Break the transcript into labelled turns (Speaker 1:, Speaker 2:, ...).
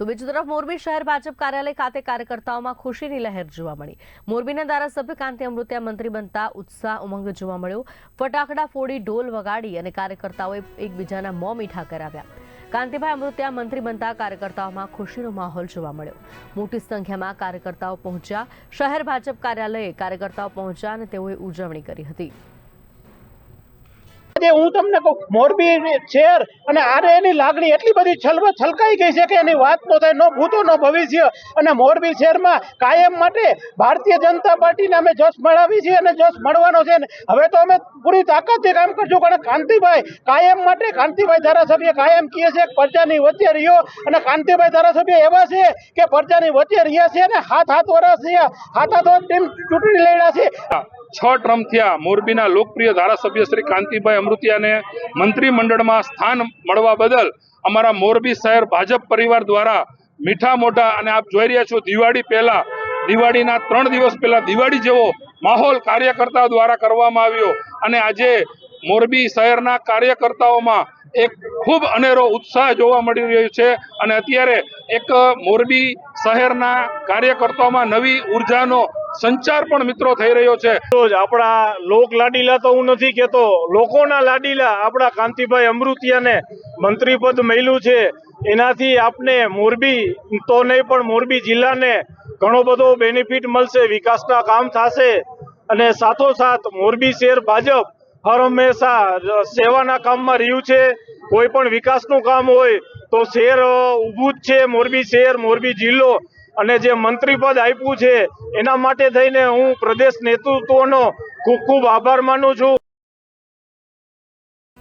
Speaker 1: તો બીજી તરફ મોરબી શહેર ભાજપ કાર્યાલય ખાતે કાર્યકર્તાઓમાં ખુશીની લહેર જોવા મળી. મોરબીના ધારાસભ્ય કાંતિ અમૃતિયા મંત્રી બનતા ઉત્સાહ ઉમંગ જોવા મળ્યો. ફટાકડા ફોડી ઢોલ વગાડી અને કાર્યકર્તાઓએ એકબીજાના મોં મીઠા કરાવ્યા. કાંતિભાઈ અમૃતિયા મંત્રી બનતા કાર્યકર્તાઓમાં ખુશીનો માહોલ જોવા મળ્યો. મોટી સંખ્યામાં કાર્યકર્તાઓ પહોંચ્યા. શહેર ભાજપ કાર્યાલયે કાર્યકર્તાઓ પહોંચ્યા અને તેઓએ ઉજવણી કરી હતી.
Speaker 2: આજે હું તમને કહું મોરબી શહેર અને આરે એની લાગણી એટલી બધી છલવ, છલકાઈ ગઈ છે કે એની વાત નો થાય, નો ભૂતો, નો ભવિષ્ય. અને મોરબી શહેરમાં કાયમ માટે ભારતીય જનતા પાર્ટીને અમે જશ મળાવી છીએ અને જશ મળવાનો છે. હવે તો અમે પૂરી તાકાતથી કામ કરશું, કારણ કાંતિભાઈ કાયમ માટે, કાંતિભાઈ ધારાસભ્ય કાયમ કહે છે પ્રજાની વચ્ચે રહ્યો. અને કાંતિભાઈ ધારાસભ્ય એવા છે કે પ્રજાની વચ્ચે રહ્યા છે અને હાથ હાથ વર્ષ છે હાથ હાથ ટીમ ચૂંટણી લડ્યા છે.
Speaker 3: છ ટ્રમ થયા. મોરબીના લોકપ્રિય ધારાસભ્ય શ્રી કાંતિભાઈ અમૃતિયાને મંત્રીમંડળમાં સ્થાન મળવા બદલ અમારા મોરબી શહેર ભાજપ પરિવાર દ્વારા મીઠા મોઢા અને આપ જોઈ રહ્યા છો, દિવાળી પહેલા, દિવાળીના ત્રણ દિવસ પહેલા, દિવાળી જેવો માહોલ કાર્યકર્તાઓ દ્વારા કરવામાં આવ્યો અને આજે મોરબી શહેરના કાર્યકર્તાઓમાં એક ખૂબ અનેરો ઉત્સાહ જોવા મળી રહ્યો છે અને અત્યારે એક મોરબી શહેરના કાર્યકર્તાઓમાં નવી ઉર્જાનો સંચાર પણ મિત્રો થઈ રહ્યો છે.
Speaker 2: તો જ આપણા લોક લાડીલા તો હું નથી કહેતો, લોકોના લાડીલા આપણા કાંતિભાઈ અમૃતિયાને મંત્રી પદ મળ્યું છે. એનાથી આપને મોરબી, તો નહીં પણ મોરબી જિલ્લાને ઘણો બધો બેનિફિટ મળશે, વિકાસના કામ થશે. અને સાથોસાથ મોરબી શહેર ભાજપ હર હંમેશા સેવાના કામમાં રહ્યું છે. કોઈ પણ વિકાસનું કામ હોય તો શહેર ઊભું જ છે. મોરબી શહેર, મોરબી જિલ્લો અને જે મંત્રી પદ આપ્યું છે, એના માટે થઈને હું પ્રદેશ નેતૃત્વનો ખૂબ ખૂબ આભાર માનું છું.